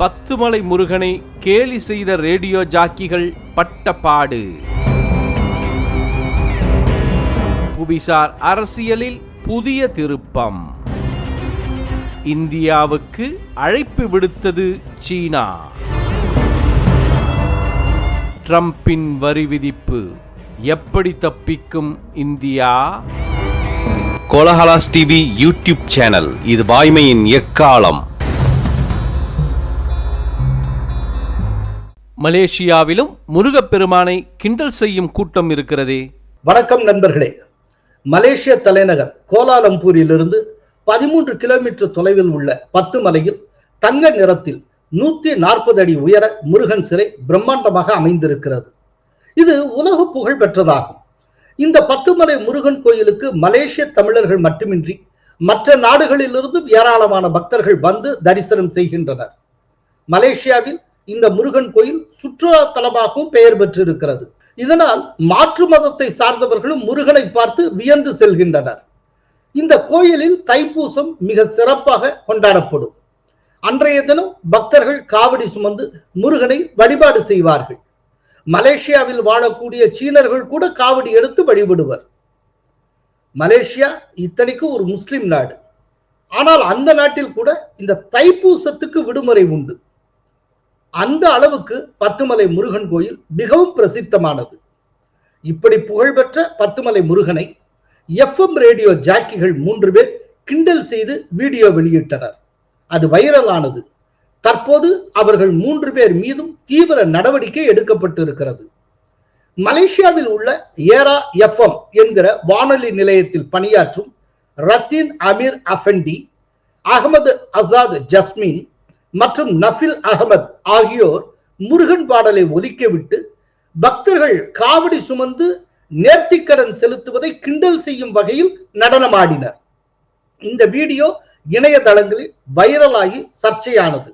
பத்துமலை முருகனை கேலி செய்த ரேடியோ ஜாக்கிகள் பட்ட பாடு புவிசார் அரசியலில் புதிய திருப்பம். இந்தியாவுக்கு அழைப்பு விடுத்தது சீனா. ட்ரம்பின் வரி விதிப்பு எப்படி தப்பிக்கும் India? Kolahalas TV YouTube channel இது வாய்மையின் எக்காலம்? மலேசியாவிலும் முருகப்பெருமானை கிண்டல் செய்யும் கூட்டம் இருக்கிறதே. வணக்கம் நண்பர்களே. மலேசிய தலைநகர் கோலாலம்பூரிலிருந்து பதிமூன்று கிலோமீட்டர் தொலைவில் உள்ள பத்து மலையில் தங்க நிறத்தில் நூத்தி நாற்பது அடி உயர முருகன் சிலை பிரம்மாண்டமாக அமைந்திருக்கிறது. இது உலக புகழ் பெற்றதாகும். இந்த பத்துமலை முருகன் கோயிலுக்கு மலேசிய தமிழர்கள் மட்டுமின்றி மற்ற நாடுகளிலிருந்தும் ஏராளமான பக்தர்கள் வந்து தரிசனம் செய்கின்றனர். மலேசியாவில் இந்த முருகன் கோயில் சுற்றுலா தலமாகவும் பெயர் பெற்றிருக்கிறது. இதனால் மாற்று மதத்தை சார்ந்தவர்களும் முருகனை பார்த்து வியந்து செல்கின்றனர். இந்த கோயிலில் தைப்பூசம் மிக சிறப்பாக கொண்டாடப்படும். அன்றைய தினம் பக்தர்கள் காவடி சுமந்து முருகனை வழிபாடு செய்வார்கள். மலேசியாவில் வாழக்கூடிய சீனர்கள் கூட காவடி எடுத்து வழிபடுவர். மலேசியா இத்தனைக்கு ஒரு முஸ்லிம் நாடு. ஆனால் அந்த நாட்டில் கூட இந்த தைப்பூசத்துக்கு விடுமுறை உண்டு. அந்த அளவுக்கு பத்துமலை முருகன் கோயில் மிகவும் பிரசித்தமானது. இப்படி புகழ்பெற்ற பத்துமலை முருகனை எஃப்எம் ரேடியோ ஜாக்கிகள் மூன்று பேர் கிண்டல் செய்து வீடியோ வெளியிட்டனர். அது வைரலானது. தற்போது அவர்கள் மூன்று பேர் மீதும் தீவிர நடவடிக்கை எடுக்கப்பட்டு இருக்கிறது மலேசியாவில் உள்ள ஏரா எஃப்எம் என்கிற வானொலி நிலையத்தில் பணியாற்றும் ரத்தீன் அமீர் அஃபெண்டி அகமது அசாத் ஜஸ்மின் மற்றும் நஃபில் அகமத் ஆகியோர் முருகன் பாடலை ஒதுக்கிவிட்டு பக்தர்கள் காவடி சுமந்து நேர்த்திக்கடன் செலுத்துவதை கிண்டல் செய்யும் வகையில் நடனமாடினர். இந்த வீடியோ இணையதளங்களில் வைரலாகி சர்ச்சையானது.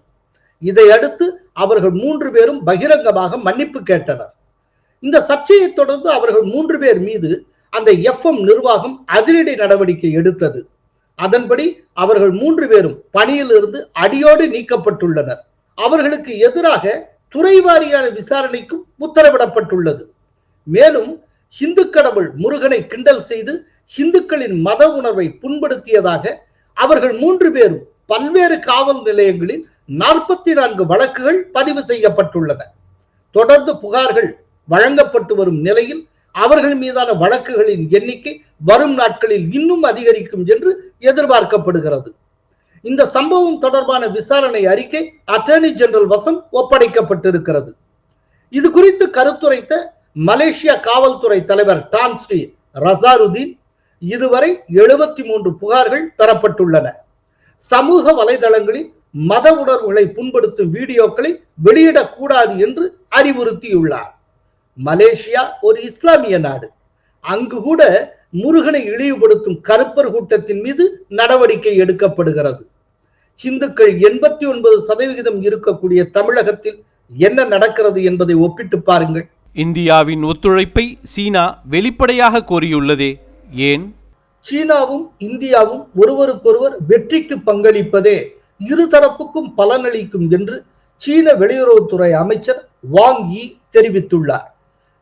இதையடுத்து அவர்கள் மூன்று பேரும் பகிரங்கமாக மன்னிப்பு கேட்டனர். இந்த சர்ச்சையை தொடர்ந்து அவர்கள் மூன்று பேர் மீது அந்த எஃப்எம் நிர்வாகம் அதிரடி நடவடிக்கை எடுத்தது. அதன்படி அவர்கள் மூன்று பேரும் பணியிலிருந்து அடியோடு நீக்கப்பட்டுள்ளனர். அவர்களுக்கு எதிராக துறை வாரியான விசாரணைக்கும் உத்தரவிடப்பட்டுள்ளது. மேலும் இந்து கடவுள் முருகனை கிண்டல் செய்து இந்துக்களின் மத உணர்வை புண்படுத்தியதாக அவர்கள் மூன்று பேரும் பல்வேறு காவல் நிலையங்களில் நாற்பத்தி நான்கு வழக்குகள் பதிவு செய்யப்பட்டுள்ளன. தொடர்ந்து புகார்கள் வழங்கப்பட்டு வரும் நிலையில் அவர்கள் மீதான வழக்குகளின் எண்ணிக்கை வரும் நாட்களில் இன்னும் அதிகரிக்கும் என்று எதிர்பார்க்கப்படுகிறது. இந்த சம்பவம் தொடர்பான விசாரணை அறிக்கை அட்டர்னி ஜெனரல் வசம் ஒப்படைக்கப்பட்டிருக்கிறது. இது குறித்து கருத்துரைத்த மலேசிய காவல்துறை தலைவர் டான்ஸ்ரீ ரசாருதீன் இதுவரை எழுபத்தி மூன்று புகார்கள் பெறப்பட்டுள்ளன சமூக வலைதளங்களில் மத உணர்வுகளை புண்படுத்தும் வீடியோக்களை வெளியிடக்கூடாது என்று அறிவுறுத்தியுள்ளார். மலேசியா ஒரு இஸ்லாமிய நாடு. அங்கு கூட முருகனை இழிவுபடுத்தும் கருப்பர் கூட்டத்தின் மீது நடவடிக்கை எடுக்கப்படுகிறது. இந்துக்கள் எண்பத்தி ஒன்பது சதவிகிதம் இருக்கக்கூடிய தமிழகத்தில் என்ன நடக்கிறது என்பதை ஒப்பிட்டு பாருங்கள். இந்தியாவின் ஒத்துழைப்பை சீனா வெளிப்படையாக கோரியுள்ளதே ஏன்? சீனாவும் இந்தியாவும் ஒருவருக்கொருவர் வெற்றிக்கு பங்களிப்பதே இருதரப்புக்கும் பலனளிக்கும் என்று சீன வெளியுறவுத்துறை அமைச்சர் வாங் யி தெரிவித்துள்ளார்.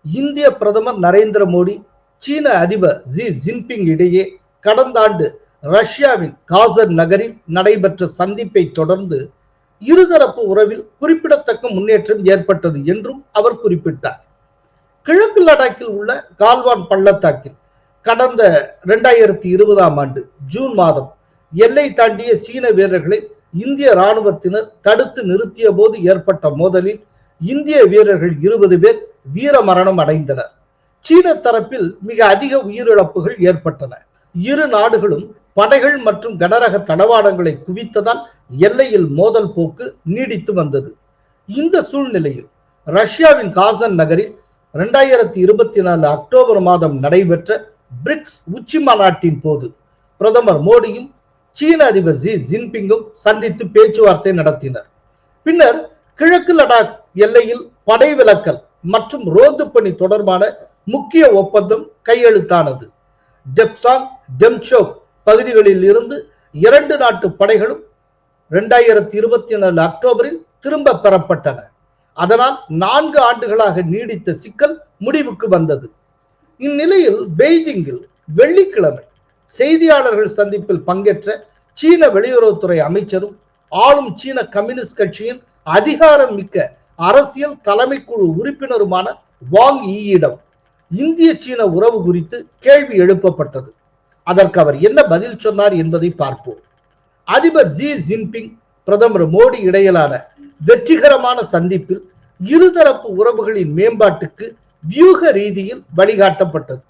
இந்திய பிரதமர் நரேந்திர மோடி சீன அதிபர் ஜி ஜின்பிங் இடையே கடந்த ஆண்டு ரஷ்யாவின் காசர் நகரில் நடைபெற்ற சந்திப்பை தொடர்ந்து இருதரப்பு உறவில் குறிப்பிடத்தக்க முன்னேற்றம் ஏற்பட்டது என்றும் அவர் குறிப்பிட்டார். கிழக்கு லடாக்கில் உள்ள கால்வான் பள்ளத்தாக்கில் கடந்த இரண்டாயிரத்தி இருபதாம் ஆண்டு ஜூன் மாதம் எல்லை தாண்டிய சீன வீரர்களை இந்திய ராணுவத்தினர் தடுத்து நிறுத்திய போது ஏற்பட்ட மோதலில் இந்திய வீரர்கள் இருபது பேர் வீர மரணம் அடைந்தனர் சீன தரப்பில் மிக அதிக உயிரிழப்புகள் ஏற்பட்டன. இரு நாடுகளும் படைகள் மற்றும் கனரக தளவாடங்களை குவித்ததால் எல்லையில் மோதல் போக்கு நீடித்து வந்தது. இந்த சூழ்நிலையில் ரஷ்யாவின் காசன் நகரில் இரண்டாயிரத்தி இருபத்தி நாலு அக்டோபர் மாதம் நடைபெற்ற பிரிக்ஸ் உச்சி மாநாட்டின் போது பிரதமர் மோடியும் சீன அதிபர் ஜி ஜின்பிங்கும் சந்தித்து பேச்சுவார்த்தை நடத்தினர். பின்னர் கிழக்கு லடாக் எல்லையில் படை விலக்கல் மற்றும் ரோந்து பணி தொடர்பான முக்கிய ஒப்பந்தம் கையெழுத்தானது. டெப்சாங் டெம்சோக் பகுதிகளில் இருந்து இரண்டு நாட்டு படைகளும் இரண்டாயிரத்தி இருபத்தி நாலு அக்டோபரில் திரும்ப பெறப்பட்டன. அதனால் நான்கு ஆண்டுகளாக நீடித்த சிக்கல் முடிவுக்கு வந்தது. இந்நிலையில் பெய்ஜிங்கில் வெள்ளிக்கிழமை செய்தியாளர்கள் சந்திப்பில் பங்கேற்ற சீன வெளியுறவுத்துறை அமைச்சரும் ஆளும் சீன கம்யூனிஸ்ட் கட்சியின் அதிகாரம் மிக்க அரசியல் தலைமைக்குழு உறுப்பினருமான வாங் ஈயிடம் இந்திய சீன உறவு குறித்து கேள்வி எழுப்பப்பட்டது அதற்கு அவர் என்ன பதில் சொன்னார் என்பதை பார்ப்போம் அதிபர் ஜி ஜின்பிங் பிரதமர் மோடி இடையிலான வெற்றிகரமான சந்திப்பில் இருதரப்பு உறவுகளின் மேம்பாட்டுக்கு வியூக ரீதியில் வழிகாட்டப்பட்டது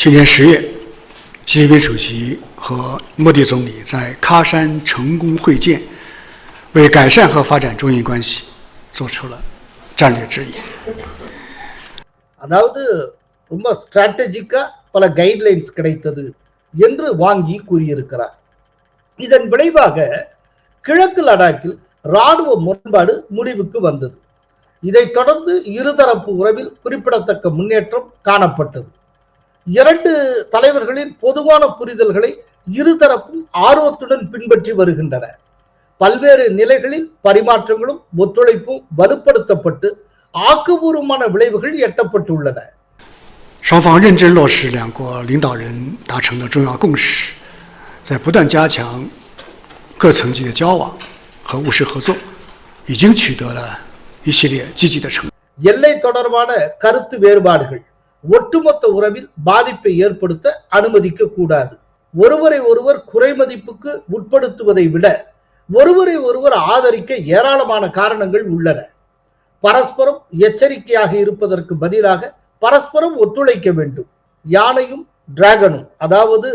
去年十月，习近平主席和莫迪总理在喀山成功会见，为改善和发展中印关系 做出了战略指引。 அதாவது ரொம்ப ஸ்ட்ராட்டஜிக்கா பல கைட்லைன்ஸ் கிடைத்தது என்று வாங்கி கூறியிருக்கிறார் இதன் விளைவாக கிழக்கு லடாக்கில் ராணுவ முரண்பாடு முடிவுக்கு வந்தது இதைத் தொடர்ந்து இருதரப்பு உறவில் குறிப்பிடத்தக்க முன்னேற்றம் காணப்பட்டது இரண்டு தலைவர்களின் பொதுவான புரிதல்களை இருதரப்பும் ஆர்வத்துடன் பின்பற்றி வருகின்றன பல்வேறு நிலைகளில் பரிமாற்றங்களும் ஒத்துழைப்பும் வலுப்படுத்தப்பட்டு ஆக்கபூர்வமான விளைவுகள் எட்டப்பட்டுள்ளன 双方认真落实两国领导人达成的重要共识，在不断加强各层级的交往和务实合作，已经取得了一系列积极的成果。 எல்லை தொடர்பான கருத்து வேறுபாடுகள் ஒட்டுமொத்த உறவில் பாதிப்பை ஏற்படுத்த அனுமதிக்க கூடாது ஒருவரை ஒருவர் குறைமதிப்புக்கு உட்படுத்துவதை விட ஒருவரை ஒருவர் ஆதரிக்க ஏராளமான காரணங்கள் உள்ளன பரஸ்பரம் எச்சரிக்கையாக இருப்பதற்கு பதிலாக பரஸ்பரம் ஒத்துழைக்க வேண்டும் யானையும் டிராகனும் அதாவது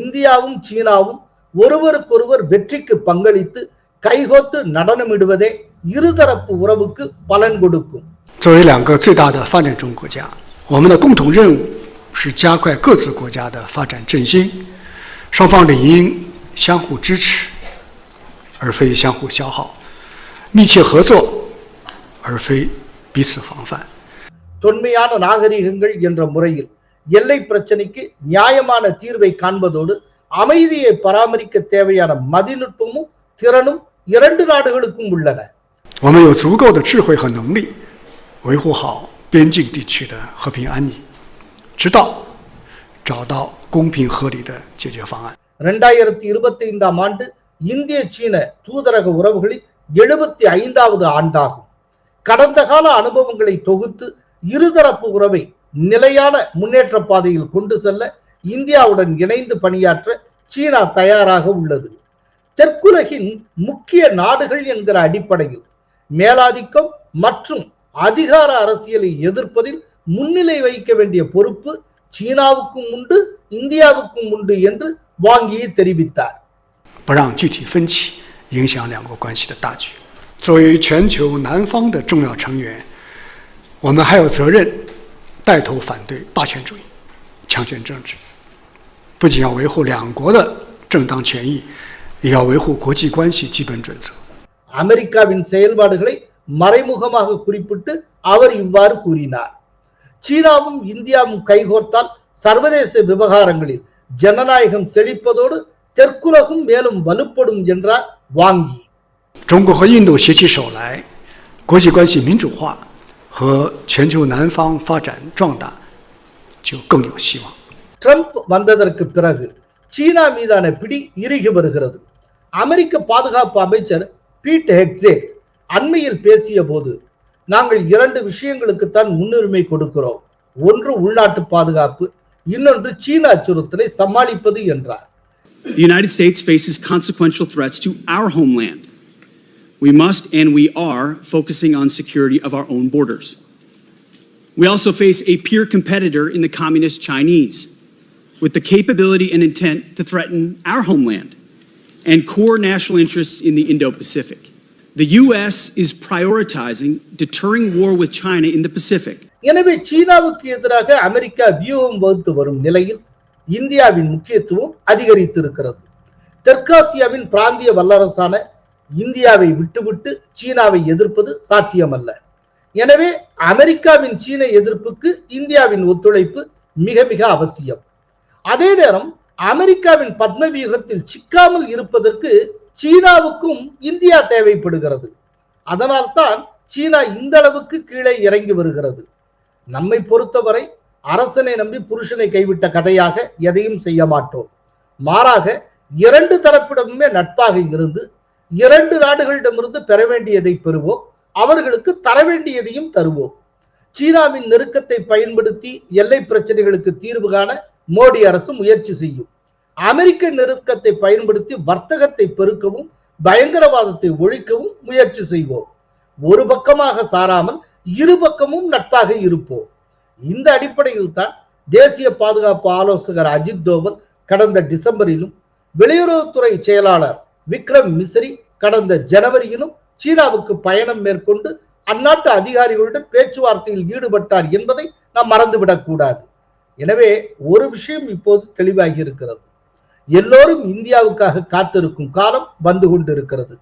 இந்தியாவும் சீனாவும் ஒருவருக்கொருவர் வெற்றிக்கு பங்களித்து கைகோத்து நடனமிடுவதே இருதரப்பு உறவுக்கு பலன் கொடுக்கும் 作为两个最大的发展中国家，我们的共同任务是加快各自国家的发展振兴，双方理应相互支持， 而非相互消耗；密切合作，而非彼此防范。 தொன்மையான நாகரிகங்கள் என்ற முறையில் எல்லை பிரச்சனைக்கு நியாயமான தீர்வை காண்பதோடு அமைதியை பராமரிக்க தேவையான மதிநுட்பமும் திறனும் இரண்டு நாடுகளுக்கும் உள்ளன 我们有足够的智慧和能力，维护好边境地区的和平安宁，直到找到公平合理的解决方案。 இரண்டாயிரத்தி இருபத்தி ஐந்தாம் ஆண்டு இந்திய சீன தூதரக உறவுகளில் எழுபத்தி ஐந்தாவது ஆண்டாகும். கடந்த கால அனுபவங்களை தொகுத்து இருதரப்பு உறவை நிலையான முன்னேற்ற பாதையில் கொண்டு செல்ல இந்தியாவுடன் இணைந்து பணியாற்ற சீனா தயாராக உள்ளது. தெற்குலகின் முக்கிய நாடுகள் என்கிற அடிப்படையில் மேலாதிக்கம் மற்றும் அதிகார அரசியலை எதிர்ப்பதில் முன்னிலை வைக்க வேண்டிய பொறுப்பு சீனாவுக்கும் உண்டு இந்தியாவுக்கும் உண்டு என்று வாங்கி தெரிவித்தார். 不让具体分歧影响两国关系的大局。作为全球南方的重要成员，我们还有责任带头反对霸权主义、强权政治，不仅要维护两国的正当权益，也要维护国际关系基本准则。 அமெரிக்காவின் செயல்பாடுகளை மறைமுகமாக குறிப்பிட்டு அவர் இவ்வாறு கூறினார் சீனாவும் இந்தியாவும் கைகோர்த்தால் சர்வதேச விவகாரங்களில் ஜனநாயகம் செழிப்பதோடு தெற்குலகும் மேலும் வலுப்படும் என்றார் வாங்கி 中国和印度携起手来，国际关系民主化和全球南方发展壮大就更有希望。 ட்ரம்ப் வந்ததற்கு பிறகு சீனா மீதான பிடி இறுகி வருகிறது அமெரிக்க பாதுகாப்பு அமைச்சர் பீட் ஹெக்ஸே அண்மையில் பேசிய போது நாங்கள் இரண்டு விஷயங்களுக்குத்தான் முன்னுரிமை கொடுக்கிறோம் ஒன்று உள்நாட்டு பாதுகாப்பு இன்னொன்று சீன அச்சுறுத்தலை சமாளிப்பது என்றார் The United States faces consequential threats to our homeland. We must and we are focusing on security of our own borders. We also face a peer competitor in the communist Chinese with the capability and intent to threaten our homeland and core national interests in the Indo Pacific. The U.S. is prioritizing deterring war with China in the Pacific. எனவே சீனாவுக்கு எதிராக America வியூகம் வகுத்து வரும் நிலையில் இந்தியாவின் முக்கியத்துவம் அதிகரித்திருக்கிறது. தெற்காசியாவின் பிராந்திய வல்லரசான இந்தியாவை விட்டுவிட்டு சீனாவை எதிர்ப்பது சாத்தியமல்ல. எனவே அமெரிக்காவின் சீன எதிர்ப்புக்கு இந்தியாவின் ஒத்துழைப்பு மிக மிக அவசியம். அதே நேரம் அமெரிக்காவின் பத்ம வியூகத்தில் சிக்காமல் இருப்பதற்கு சீனாவுக்கும் இந்தியா தேவைப்படுகிறது. அதனால்தான் சீனா இந்த அளவுக்கு கீழே இறங்கி வருகிறது. நம்மை பொறுத்தவரை அரசனை நம்பி புருஷனை கைவிட்ட கதையாக எதையும் செய்ய மாட்டோம். மாறாக இரண்டு தரப்பிடமுமே நட்பாக இருந்து இரண்டு நாடுகளிடமிருந்து பெற வேண்டியதை பெறுவோம். அவர்களுக்கு தர வேண்டியதையும் தருவோம். சீனாவின் நெருக்கத்தை பயன்படுத்தி எல்லை பிரச்சனைகளுக்கு தீர்வு காண மோடி அரசு முயற்சி செய்யும். அமெரிக்க நெருக்கத்தை பயன்படுத்தி வர்த்தகத்தை பெருக்கவும் பயங்கரவாதத்தை ஒழிக்கவும் முயற்சி செய்வோம். ஒரு பக்கமாக சாராமல் இரு பக்கமும் நட்பாக இருப்போம். இந்த அடிப்படையில் தான் தேசிய பாதுகாப்பு ஆலோசகர் அஜித் தோவல் கடந்த டிசம்பரிலும் வெளியுறவுத்துறை செயலாளர் விக்ரம் மிஸ்ரி கடந்த ஜனவரியிலும் சீனாவுக்கு பயணம் மேற்கொண்டு அந்நாட்டு அதிகாரிகளுடன் பேச்சுவார்த்தையில் ஈடுபட்டார் என்பதை நாம் மறந்துவிடக் கூடாது. எனவே ஒரு விஷயம் இப்போது தெளிவாகி இருக்கிறது. எல்லோரும் இந்தியாவுக்காக காத்திருக்கும் காலம் வந்து கொண்டிருக்கிறது.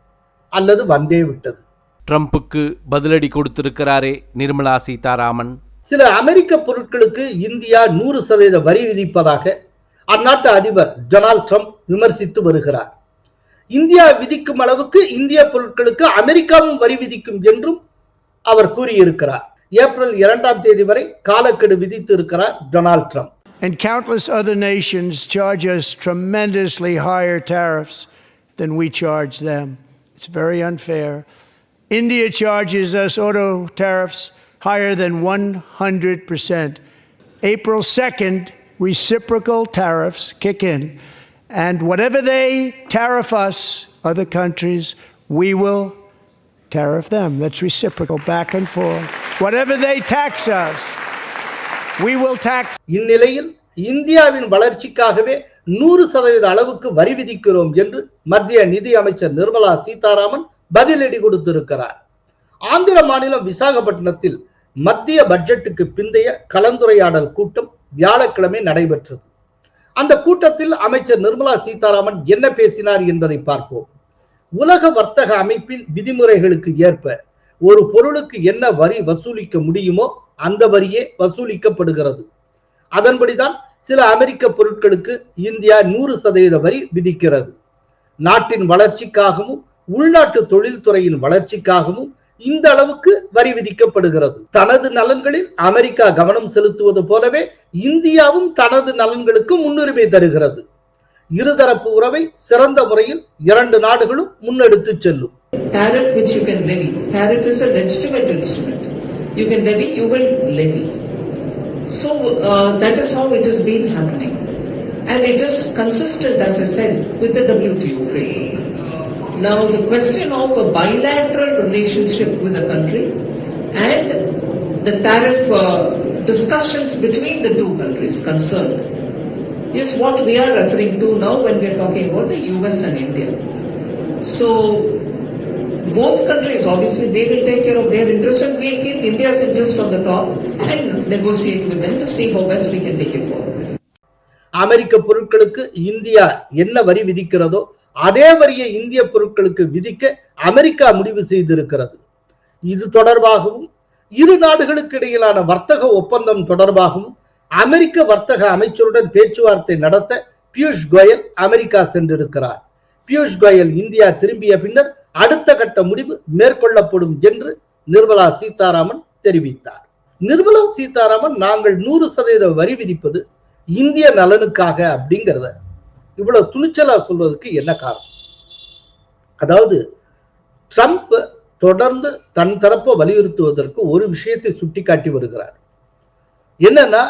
அல்லது வந்தே விட்டது. ட்ரம்புக்கு பதிலடி கொடுத்திருக்கிறாரே நிர்மலா சீதாராமன். சில அமெரிக்க பொருட்களுக்கு இந்தியா நூறு சதவீத வரி விதிப்பதாக அந்நாட்டு அதிபர் டொனால்ட் ட்ரம்ப் விமர்சித்து வருகிறார் இந்தியா விதிக்கும் அளவுக்கு இந்திய பொருட்களுக்கு அமெரிக்காவும் வரி விதிக்கும் என்றும் அவர் கூறியிருக்கிறார் ஏப்ரல் இரண்டாம் தேதி வரை காலக்கெடு விதித்து இருக்கிறார் Donald Trump And countless other nations charge us tremendously higher tariffs than we charge them. It's very unfair. India charges us auto tariffs higher than 100%. April 2nd, reciprocal tariffs kick in. And whatever they tariff us, other countries, we will tariff them. That's reciprocal, back and forth. Whatever they tax us, we will tax இந்நிலையில் இந்தியாவின் வளர்ச்சிக்காகவே நூறு சதவீத அளவுக்கு வரி விதிக்கிறோம் என்று மத்திய நிதி அமைச்சர் நிர்மலா சீதாராமன் பதிலடி கொடுத்திருக்கிறார் ஆந்திர மாநிலம் விசாகப்பட்டினத்தில் மத்திய பட்ஜெட்டுக்கு பிந்தைய கலந்துரையாடல் கூட்டம் வியாழக்கிழமை நடைபெற்றது. அந்த கூட்டத்தில் அமைச்சர் நிர்மலா சீதாராமன் என்ன பேசினார் என்பதை பார்ப்போம். உலக வர்த்தக அமைப்பின் விதிமுறைகளுக்கு ஏற்ப ஒரு பொருளுக்கு என்ன வரி வசூலிக்க முடியுமோ அந்த வரியே வசூலிக்கப்படுகிறது. அதன்படிதான் சில அமெரிக்க பொருட்களுக்கு இந்தியா நூறு சதவீத வரி விதிக்கிறது. நாட்டின் வளர்ச்சிக்காகவும் உள்நாட்டு தொழில்துறையின் வளர்ச்சிக்காகவும் இந்த அளவுக்கு வரி விதிக்கப்படுகிறது தனது நலன்களில் அமெரிக்கா கவனம் செலுத்துவது போலவே இந்தியாவும் தனது நலன்களுக்கு முன்னுரிமை தருகிறது இருதரப்பு உறவை சிறந்த முறையில் இரண்டு நாடுகளும் முன்னெடுத்து செல்லும் tariff which you can levy. Tariff is a legitimate instrument. You can levy, you will levy. So uh, that is how it has been happening. And it is consistent, as I said, with the WTO framework. Now the question of a bilateral relationship with a country and the tariff uh, discussions between the two countries concerned is what we are referring to now when we are talking about the US and India. So both countries obviously they will take care of their interest and we'll keep India's interest on the top and negotiate with them to see how best we can take it forward. அமெரிக்க பொருட்களுக்கு India என்ன வரி விதிக்கிறதோ அதே வரியை இந்திய பொருட்களுக்கு விதிக்க America முடிவு செய்திருக்கிறது. இது தொடர்பாகவும் இரு நாடுகளுக்கு இடையிலான வர்த்தக ஒப்பந்தம் தொடர்பாகவும் அமெரிக்க வர்த்தக அமைச்சருடன் பேச்சுவார்த்தை நடத்த பியூஷ் கோயல் அமெரிக்கா சென்றிருக்கிறார். பியூஷ் கோயல் இந்தியா திரும்பிய பின்னர் அடுத்த கட்ட முடிவு மேற்கொள்ளப்படும் என்று நிர்மலா சீதாராமன் தெரிவித்தார். நிர்மலா சீதாராமன் நாங்கள் நூறு சதவீத வரி விதிப்பது இந்திய நலனுக்காக அப்படிங்கிறத இவ்வளவு துணிச்சலா சொல்வதற்கு என்ன காரணம்? அதாவது ட்ரம்ப் தொடர்ந்து தன் தரப்பை வலியுறுத்துவதற்கு ஒரு விஷயத்தை சுட்டிக்காட்டி வருகிறார். என்னன்னா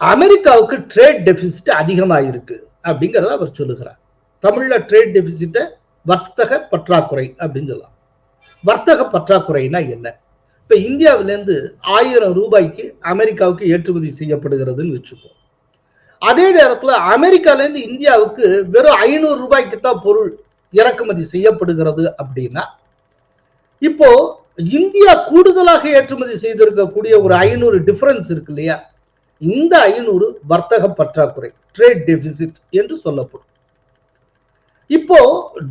அமெரிக்காவுக்கு ட்ரேட் டெபிசிட் அதிகமாக இருக்கு அப்படிங்கிறத அவர் சொல்லுகிறார். தமிழ்ல ட்ரேட் டெபிசிட்ட வர்த்தக பற்றாக்குறை அப்படின்னு சொல்லலாம் வர்த்தக பற்றாக்குறைனா என்ன? இப்ப இந்தியாவிலேருந்து ஆயிரம் ரூபாய்க்கு அமெரிக்காவுக்கு ஏற்றுமதி செய்யப்படுகிறதுன்னு வச்சுப்போம். அதே நேரத்துல அமெரிக்கால இருந்து இந்தியாவுக்கு வெறும் ஐநூறு ரூபாய்க்கு தான் பொருள் இறக்குமதி செய்யப்படுகிறது அப்படின்னா இப்போ இந்தியா கூடுதலாக ஏற்றுமதி செய்திருக்கக்கூடிய ஒரு ஐநூறு டிஃபரன்ஸ் இருக்கு இல்லையா? இந்த ஐநூறு வர்த்தக பற்றாக்குறை ட்ரேட் டெபிசிட் என்று சொல்லப்படும். இப்போ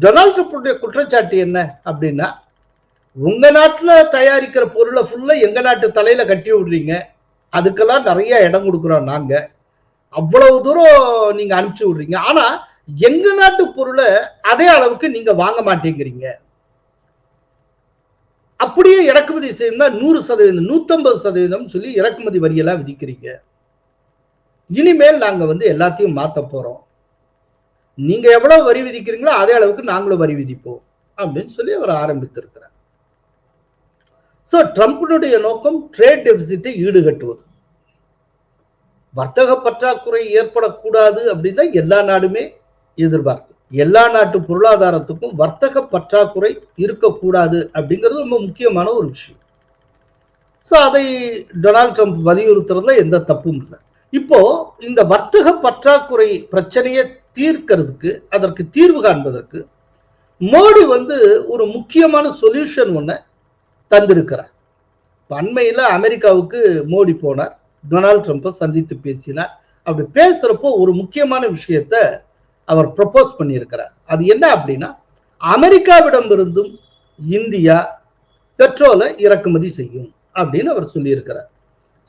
டொனால்ட் ட்ரம்ப்புடைய குற்றச்சாட்டு என்ன அப்படின்னா உங்க நாட்டுல தயாரிக்கிற பொருளை ஃபுல்லா எங்க நாட்டு தலையில கட்டி விடுறீங்க அதுக்கெல்லாம் நிறைய இடம் கொடுக்குறோம் நாங்க அவ்வளவு தூரம் நீங்க அனுப்பிச்சு விடுறீங்க. ஆனா எங்க நாட்டு பொருளை அதே அளவுக்கு நீங்க வாங்க மாட்டேங்கிறீங்க. அப்படியே இறக்குமதி செய்யணும்னா நூறு சதவீதம் நூத்தம்பது சதவீதம் சொல்லி இறக்குமதி வரியெல்லாம் விதிக்கிறீங்க. இனிமேல் நாங்க வந்து எல்லாத்தையும் மாத்த போறோம். நீங்க எவ்வளவு வரி விதிக்கிறீங்களோ அதே அளவுக்கு நாங்களும் வரி விதிப்போம் அப்படின்னு சொல்லி அவர் ஆரம்பித்திருக்கிறார். சோ ட்ரம்ப்னுடைய நோக்கம் ட்ரேட் டெபிசிட்டை ஈடுகட்டுவது. வர்த்தக பற்றாக்குறை ஏற்படக்கூடாது அப்படின்னு தான் எல்லா நாடுமே எதிர்பார்க்கும். எல்லா நாட்டு பொருளாதாரத்துக்கும் வர்த்தக பற்றாக்குறை இருக்கக்கூடாது அப்படிங்கிறது ரொம்ப முக்கியமான ஒரு விஷயம். ஸோ அதை டொனால்ட் ட்ரம்ப் வலியுறுத்துறதுல எந்த தப்பும் இல்லை. இப்போ இந்த வர்த்தக பற்றாக்குறை பிரச்சனையை தீர்க்கிறதுக்கு அதற்கு தீர்வு காண்பதற்கு மோடி வந்து ஒரு முக்கியமான சொல்யூஷன் ஒன்று தந்திருக்கிறார். இப்ப அமெரிக்காவுக்கு மோடி போனார். டொனால்ட் ட்ரம்ப்பை சந்தித்து பேசினார். அப்படி பேசுறப்போ ஒரு முக்கியமான விஷயத்த அவர் ப்ரப்போஸ் பண்ணியிருக்கிறார். அது என்ன அப்படின்னா அமெரிக்காவிடம் இருந்தும் இந்தியா பெட்ரோலை இறக்குமதி செய்யும் அப்படின்னு அவர் சொல்லியிருக்கிறார்.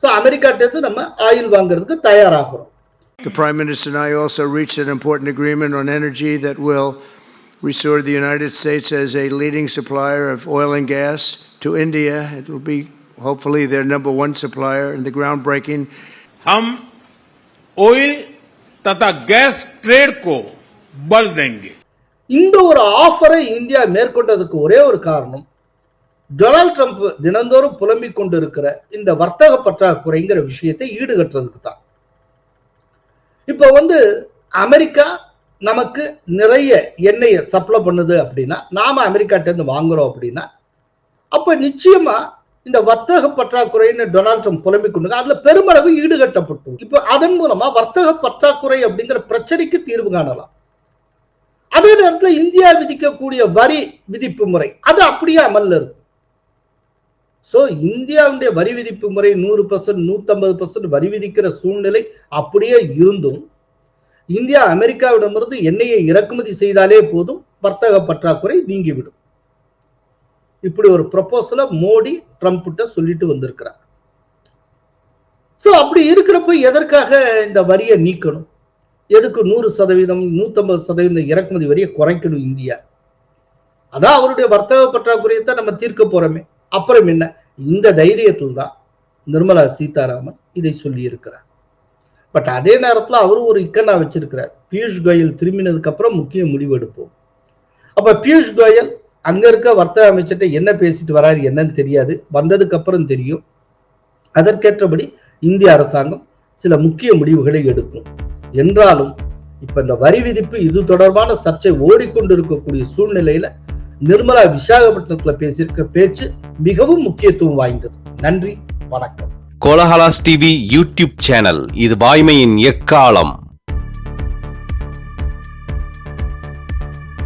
ஸோ அமெரிக்காட்டேருந்து நம்ம ஆயில் வாங்குறதுக்கு தயாராகிறோம். The Prime Minister and I also reached an important agreement on energy that will restore the United States as a leading supplier of oil and gas to India. It will be hopefully their number one supplier in the groundbreaking हम oil तथा gas trade को बल देंगे இந்த ஒரு ஆஃபரை India மேற்கொண்டதுக்கு ஒரே ஒரு காரணம் டொனால்ட் ட்ரம்ப் தினந்தோறும் புலம்பிக் கொண்டிருக்கிற இந்த வர்த்தக பற்றாக்குறைங்கிற விஷயத்தை ஈடுகட்டுறதுக்கு தான் இப்போ வந்து அமெரிக்கா நமக்கு நிறைய எண்ணெயை சப்ளை பண்ணுது அப்படின்னா நாம அமெரிக்காட்ட இருந்து வாங்குறோம் அப்படின்னா அப்ப நிச்சயமா இந்த வர்த்தக பற்றாக்குறைன்னு டொனால்ட் ட்ரம்ப் புலம்பிக் கொண்டு அதுல பெருமளவு ஈடுகட்டப்பட்டு இப்போ அதன் மூலமா வர்த்தக பற்றாக்குறை அப்படிங்கிற பிரச்சனைக்கு தீர்வு காணலாம். அதே நேரத்தில் இந்தியா விதிக்கக்கூடிய வரி விதிப்பு முறை அது அப்படியே அமல்ல இருக்கும் சோ இந்தியாவுடைய வரி விதிப்பு முறை நூறு பர்சன்ட் நூத்தம்பது பர்சன்ட் வரி விதிக்கிற சூழ்நிலை அப்படியே இருந்தும் இந்தியா அமெரிக்காவிடமிருந்து எண்ணெயை இறக்குமதி செய்தாலே போதும் வர்த்தக பற்றாக்குறை நீங்கிவிடும். இப்படி ஒரு ப்ரப்போசலை மோடி ட்ரம்ப் கிட்ட சொல்லிட்டு வந்திருக்கிறார். சோ அப்படி இருக்கிறப்ப எதற்காக இந்த வரியை நீக்கணும்? எதுக்கு நூறு சதவீதம் நூத்தம்பது சதவீதம் இறக்குமதி வரியை குறைக்கணும் இந்தியா? அதான் அவருடைய வர்த்தக பற்றாக்குறையை தான் நம்ம தீர்க்க போறோமே. அப்புறம் என்ன? இந்த தைரியத்தில் தான் நிர்மலா சீதாராமன் இதை சொல்லி இருக்கிறார் பட் அதே நேரத்தில் அவரும் ஒரு இக்கண்ணா வச்சிருக்கிறார். பியூஷ் கோயல் திரும்பினதுக்கு அப்புறம் முக்கிய முடிவு எடுப்போம். அப்ப பியூஷ் கோயல் அங்க இருக்க வர்த்தக அமைச்சர்கிட்ட என்ன பேசிட்டு வராரு என்னன்னு தெரியாது. வந்ததுக்கு அப்புறம் தெரியும். அதற்கேற்றபடி இந்திய அரசாங்கம் சில முக்கிய முடிவுகளை எடுக்கும். என்றாலும் இப்ப இந்த வரி விதிப்பு இது தொடர்பான சர்ச்சை ஓடிக்கொண்டிருக்கக்கூடிய சூழ்நிலையில நிர்மலா விசாகப்பட்டினத்துல பேசியிருக்க பேச்சு மிகவும் முக்கியத்துவம் வாய்ந்தது. நன்றி வணக்கம். கோலஹலாஸ் டிவி யூடியூப் சேனல் இது வாய்மையின் எக்காலம்.